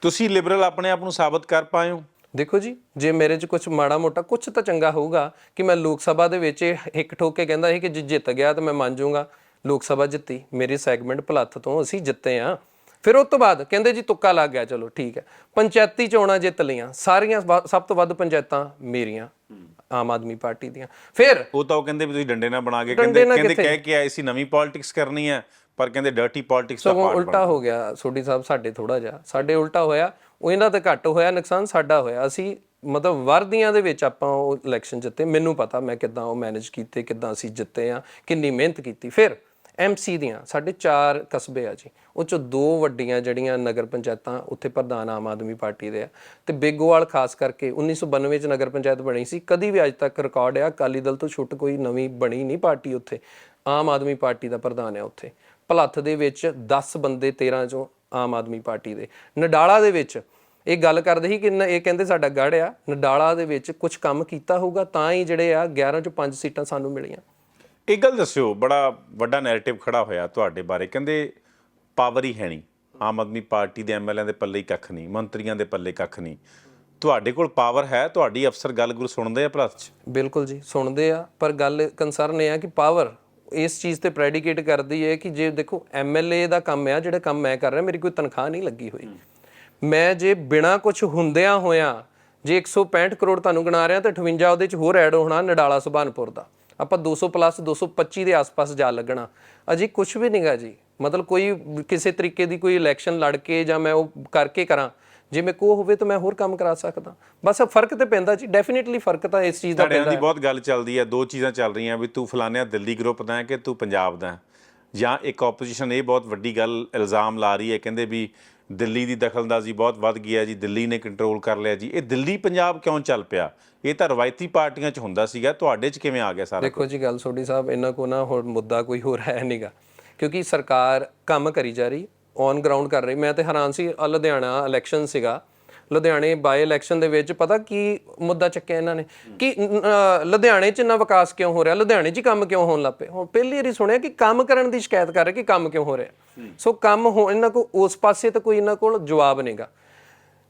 ਤੁਸੀਂ ਲਿਬਰਲ ਆਪਣੇ ਆਪ ਨੂੰ ਸਾਬਤ ਕਰ ਪਾਏ ਹੋ? ਦੇਖੋ ਜੀ, ਜੇ ਮੇਰੇ 'ਚ ਕੁਝ ਮਾੜਾ ਮੋਟਾ ਕੁਝ ਤਾਂ ਚੰਗਾ ਹੋਊਗਾ ਕਿ ਮੈਂ ਲੋਕ ਸਭਾ ਦੇ ਵਿੱਚ ਇੱਕ ਠੋਕ ਕੇ ਕਹਿੰਦਾ ਸੀ ਕਿ ਜੇ ਜਿੱਤ ਗਿਆ ਤਾਂ ਮੈਂ ਮੰਨ ਜਾਊਂਗਾ। ਲੋਕ ਸਭਾ ਜਿੱਤੀ, ਮੇਰੀ ਸੈਗਮੈਂਟ ਭਲੱਥ ਤੋਂ ਅਸੀਂ ਜਿੱਤੇ ਆ। ਫਿਰ ਉਸ ਤੋਂ ਬਾਅਦ ਕਹਿੰਦੇ ਜੀ ਤੁੱਕਾ ਲੱਗ ਗਿਆ, ਚਲੋ ਠੀਕ ਹੈ। ਪੰਚਾਇਤੀ ਚੋਣਾਂ ਜਿੱਤ ਲਈਆਂ, ਸਾਰੀਆਂ ਸਭ ਤੋਂ ਵੱਧ ਪੰਚਾਇਤਾਂ ਮੇਰੀਆਂ। ਆਮ ਆਦਮੀ ਪਾਰਟੀ ਦੀਆਂ। ਫਿਰ ਉਹ ਤਾਂ ਉਹ ਕਹਿੰਦੇ ਵੀ ਤੁਸੀਂ ਡੰਡੇ ਨਾਲ ਬਣਾ ਕੇ ਕਹਿੰਦੇ ਕਹਿੰਦੇ? ਕਹਿ ਕੇ ਆਏ ਸੀ ਨਵੀਂ ਪੋਲਿਟਿਕਸ ਕਰਨੀ ਹੈ ਪਰ ਕਹਿੰਦੇ ਡਰਟੀ ਪੋਲਿਟਿਕਸ ਦਾ ਪਾਰਟ ਉਲਟਾ ਹੋ ਗਿਆ ਸੋਢੀ ਸਾਹਿਬ ਸਾਡੇ ਥੋੜਾ ਜਿਹਾ ਸਾਡੇ ਉਲਟਾ ਹੋਇਆ ਉਹ ਇਹਨਾਂ ਤੇ ਘੱਟ ਹੋਇਆ ਨੁਕਸਾਨ ਸਾਡਾ ਹੋਇਆ। ਅਸੀਂ ਮਤਲਬ ਵਰਦੀਆਂ ਦੇ ਵਿੱਚ ਆਪਾਂ ਉਹ ਇਲੈਕਸ਼ਨ ਜਿੱਤੇ ਮੈਨੂੰ ਪਤਾ ਮੈਂ ਕਿੱਦਾਂ ਉਹ ਮੈਨੇਜ ਕੀਤੇ ਕਿੱਦਾਂ ਅਸੀਂ ਜਿੱਤੇ ਆ ਕਿੰਨੀ ਮਿਹਨਤ ਕੀਤੀ। ਫਿਰ ਐਮਸੀ ਦੀਆਂ, ਸਾਡੇ ਚਾਰ ਕਸਬੇ ਆ ਜੀ। ਉਹ ਚੋਂ ਦੋ ਵੱਡੀਆਂ ਜਿਹੜੀਆਂ ਨਗਰ ਪੰਚਾਇਤਾਂ ਉੱਥੇ ਪ੍ਰਧਾਨ ਆਮ ਆਦਮੀ ਪਾਰਟੀ ਦੇ ਆ। ਤੇ ਬੇਗੋਵਾਲ ਖਾਸ ਕਰਕੇ 1992 ਚ ਨਗਰ ਪੰਚਾਇਤ ਬਣੀ ਸੀ। ਕਦੀ ਵੀ ਅੱਜ ਤੱਕ ਰਿਕਾਰਡ ਆ, ਅਕਾਲੀ ਦਲ ਤੋਂ ਛੁੱਟ ਕੋਈ ਨਵੀਂ ਬਣੀ ਨਹੀਂ ਪਾਰਟੀ ਉੱਥੇ। ਆਮ ਆਦਮੀ ਪਾਰਟੀ ਦਾ ਪ੍ਰਧਾਨ ਹੈ ਉੱਥੇ। ਭਲੱਥ ਦੇ ਵਿੱਚ 10 ਬੰਦੇ 13 ਚੋਂ ਆਮ ਆਦਮੀ ਪਾਰਟੀ ਦੇ। ਨਡਾਲਾ ਦੇ ਵਿੱਚ ਇਹ ਗੱਲ ਕਰਦੇ ਸੀ ਕਿ ਨ- ਇਹ ਕਹਿੰਦੇ ਸਾਡਾ ਗੜ ਆ। ਨਡਾਲਾ ਦੇ ਵਿੱਚ ਕੁਝ ਕੰਮ ਕੀਤਾ ਹੋਊਗਾ, ਤਾਂ ਹੀ ਜਿਹੜੇ ਆ 11 ਚੋਂ 5 ਸੀਟਾਂ ਸਾਨੂੰ ਮਿਲੀਆਂ। ਇੱਕ ਗੱਲ ਦੱਸਿਓ, ਬੜਾ ਵੱਡਾ ਨੈਰੇਟਿਵ ਖੜਾ ਹੋਇਆ ਤੁਹਾਡੇ ਬਾਰੇ। ਕਹਿੰਦੇ ਪਾਵਰ ਹੀ ਹੈ ਨਹੀਂ। ਆਮ ਆਦਮੀ ਪਾਰਟੀ ਦੇ ਐਮਐਲਏ ਦੇ ਪੱਲੇ ਹੀ ਕੱਖ ਨਹੀਂ, ਮੰਤਰੀਆਂ ਦੇ ਪੱਲੇ ਕੱਖ ਨਹੀਂ। ਤੁਹਾਡੇ ਕੋਲ ਪਾਵਰ ਹੈ? ਤੁਹਾਡੀ ਅਫਸਰ ਗੱਲ ਗੁਰੂ ਸੁਣਦੇ ਆ ਭਲੱਥ ਚ ਬਿਲਕੁਲ ਜੀ, ਸੁਣਦੇ ਆ। ਪਰ ਗੱਲ ਕੰਸਰਨ ਇਹ ਆ ਕਿ ਪਾਵਰ ਇਸ ਚੀਜ਼ ਤੇ ਪ੍ਰੈਡੀਕੇਟ ਕਰਦੀ ਹੈ ਕਿ ਜੇ ਦੇਖੋ ਐਮਐਲਏ ਦਾ ਕੰਮ ਆ, ਜਿਹੜਾ ਕੰਮ ਮੈਂ ਕਰ ਰਿਹਾ, ਮੇਰੀ ਕੋਈ ਤਨਖਾਹ ਨਹੀਂ ਲੱਗੀ ਹੋਈ। ਮੈਂ ਜੇ ਬਿਨਾ ਕੁਝ ਹੁੰਦਿਆਂ ਹੋਇਆਂ ਜੇ 165 ਕਰੋੜ ਤੁਹਾਨੂੰ ਗਿਣਾ ਰਿਹਾ ਤਾਂ 58 ਉਹਦੇ ਚ ਹੋਰ ਐਡ ਹੋਣਾ ਨਡਾਲਾ ਸੁਭਾਨਪੁਰ ਦਾ। ਆਪਾਂ 200 ਪਲੱਸ 225 ਦੇ ਆਸ-ਪਾਸ ਜਾ ਲੱਗਣਾ। ਅਜੀ ਕੁਝ ਵੀ ਨਹੀਂਗਾ ਜੀ। ਮਤਲਬ ਕੋਈ ਕਿਸੇ ਤਰੀਕੇ ਦੀ ਕੋਈ ਇਲੈਕਸ਼ਨ ਲੜ ਕੇ ਜਾਂ ਮੈਂ ਉਹ ਕਰਕੇ ਕਰਾਂ। ਜੇ ਮੈਂ ਕੋ ਹੋਵੇ ਤਾਂ ਮੈਂ ਹੋਰ ਕੰਮ ਕਰਾ ਸਕਦਾ। ਬਸ ਫ਼ਰਕ ਤੇ ਪੈਂਦਾ ਜੀ। ਡੈਫੀਨਿਟਲੀ ਫ਼ਰਕ ਤਾਂ ਇਸ ਚੀਜ਼ ਦਾ ਤੁਹਾਡਿਆਂ ਦੀ ਬਹੁਤ ਗੱਲ ਚੱਲਦੀ ਹੈ। ਦੋ ਚੀਜ਼ਾਂ ਚੱਲ ਰਹੀਆਂ ਵੀ ਤੂੰ ਫਲਾਨਿਆ ਦਿੱਲੀ ਗਰੁੱਪ ਦਾ ਹੈ ਕਿ ਤੂੰ ਪੰਜਾਬ ਦਾ ਹੈ। ਜਾਂ ਇੱਕ ਆਪੋਜੀਸ਼ਨ ਇਹ ਬਹੁਤ ਵੱਡੀ ਗੱਲ ਇਲਜ਼ਾਮ ਲਾ ਰਹੀ ਹੈ। ਕਹਿੰਦੇ ਵੀ ਦਿੱਲੀ ਦੀ ਦਖਲਅੰਦਾਜ਼ੀ ਬਹੁਤ ਵੱਧ ਗਈ ਹੈ ਜੀ ਦਿੱਲੀ ਨੇ ਕੰਟਰੋਲ ਕਰ ਲਿਆ ਜੀ। ਇਹ ਦਿੱਲੀ ਪੰਜਾਬ ਕਿਉਂ ਚੱਲ ਪਿਆ? ਇਹ ਤਾਂ ਰਵਾਇਤੀ ਪਾਰਟੀਆਂ 'ਚ ਹੁੰਦਾ ਸੀਗਾ ਤੁਹਾਡੇ 'ਚ ਕਿਵੇਂ ਆ ਗਿਆ ਸਾਰਾ ਦੇਖੋ ਜੀ ਗੱਲ ਸੋਢੀ ਸਾਹਿਬ ਇਹਨਾਂ ਕੋ ਨਾ ਹੋਰ ਮੁੱਦਾ ਕੋਈ ਹੋਰ ਹੈ ਨਹੀਂਗਾ ਕਿਉਂਕਿ ਸਰਕਾਰ ਕੰਮ ਕਰੀ ਜਾ ਰਹੀ ਔਨ ਗਰਾਊਂਡ ਕਰ ਰਹੀ। ਮੈਂ ਤੇ ਹੈਰਾਨ ਸੀ ਲੁਧਿਆਣਾ ਇਲੈਕਸ਼ਨ ਸੀਗਾ। ਲੁਧਿਆਣੇ ਬਾਈ ਇਲੈਕਸ਼ਨ ਦੇ ਵਿੱਚ ਪਤਾ ਕੀ ਮੁੱਦਾ ਚੱਕਿਆ ਇਹਨਾਂ ਨੇ? ਕਿ ਲੁਧਿਆਣੇ 'ਚ ਇੰਨਾ ਵਿਕਾਸ ਕਿਉਂ ਹੋ ਰਿਹਾ? ਲੁਧਿਆਣੇ 'ਚ ਕੰਮ ਕਿਉਂ ਹੋਣ ਲੱਪੇ ਹੁਣ ਪਹਿਲੀ ਵਾਰੀ ਸੁਣਿਆ ਕਿ ਕੰਮ ਕਰਨ ਦੀ ਸ਼ਿਕਾਇਤ ਕਰ ਰਹੇ ਕਿ ਕੰਮ ਕਿਉਂ ਹੋ ਰਿਹਾ। ਸੋ ਕੰਮ ਹੋ ਇਹਨਾਂ ਕੋ ਉਸ ਪਾਸੇ ਤਾਂ ਕੋਈ ਇਹਨਾਂ ਕੋਲ ਜਵਾਬ ਨਹੀਂਗਾ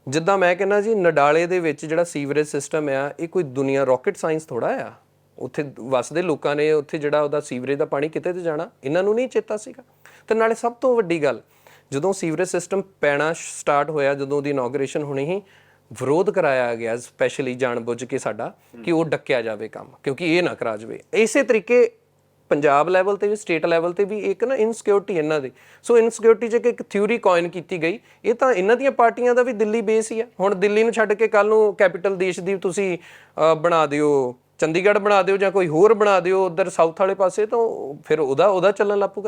ਜਿੱਦਾਂ ਮੈਂ ਕਹਿੰਦਾ ਜੀ ਨਡਾਲੇ ਦੇ ਵਿੱਚ ਜਿਹੜਾ ਸੀਵਰੇਜ ਸਿਸਟਮ ਆ ਇਹ ਕੋਈ ਦੁਨੀਆ ਰਾਕਟ ਸਾਇੰਸ ਥੋੜਾ ਆ? ਉੱਥੇ ਵਸਦੇ ਲੋਕਾਂ ਨੇ ਉੱਥੇ ਜਿਹੜਾ ਉਹਦਾ ਸੀਵਰੇਜ ਦਾ ਪਾਣੀ ਕਿਤੇ ਤੇ ਜਾਣਾ? ਇਹਨਾਂ ਨੂੰ ਨਹੀਂ ਚੇਤਾ ਸੀਗਾ। ਤੇ ਨਾਲੇ ਸਭ ਤੋਂ ਵੱਡੀ ਗੱਲ ਜਦੋਂ ਸੀਵਰੇਜ ਸਿਸਟਮ ਪੈਣਾ ਸਟਾਰਟ ਹੋਇਆ, ਜਦੋਂ ਉਹਦੀ ਇਨੋਗ੍ਰੇਸ਼ਨ ਹੋਣੀ ਹੀ ਵਿਰੋਧ ਕਰਾਇਆ ਗਿਆ ਸਪੈਸ਼ਲੀ ਜਾਣਬੁੱਝ ਕੇ ਸਾਡਾ, ਕਿ ਉਹ ਡੱਕਿਆ ਜਾਵੇ ਕੰਮ, ਕਿਉਂਕਿ ਇਹ ਨਾ ਕਰਾ ਜਾਵੇ। ਇਸੇ ਤਰੀਕੇ ਪੰਜਾਬ ਲੈਵਲ ਤੇ ਵੀ ਸਟੇਟ ਲੈਵਲ ਤੇ ਵੀ ਇੱਕ ਨਾ ਇਨਸਿਕਿਉਰਿਟੀ ਇਹਨਾਂ ਦੀ। ਸੋ ਇਨਸਿਕਿਉਰਿਟੀ 'ਚ ਇੱਕ ਥਿਊਰੀ ਕੋਇਨ ਕੀਤੀ ਗਈ। ਇਹ ਤਾਂ ਇਹਨਾਂ ਦੀਆਂ ਪਾਰਟੀਆਂ ਦਾ ਵੀ ਦਿੱਲੀ ਬੇਸ ਹੀ ਆ। ਹੁਣ ਦਿੱਲੀ ਨੂੰ ਛੱਡ ਕੇ ਕੱਲ ਨੂੰ ਕੈਪੀਟਲ ਦੇਸ਼ ਦੀ ਤੁਸੀਂ ਬਣਾ ਦਿਓ, ਚੰਡੀਗੜ੍ਹ ਬਣਾ ਦਿਓ ਜਾਂ ਕੋਈ ਹੋਰ ਬਣਾ ਦਿਓ, ਉਧਰ ਸਾਊਥ ਵਾਲੇ ਪਾਸੇ, ਤਾਂ ਉਹ ਫਿਰ ਉਹਦਾ ਉਹਦਾ ਚੱਲਣ ਲੱਪੂਗਾ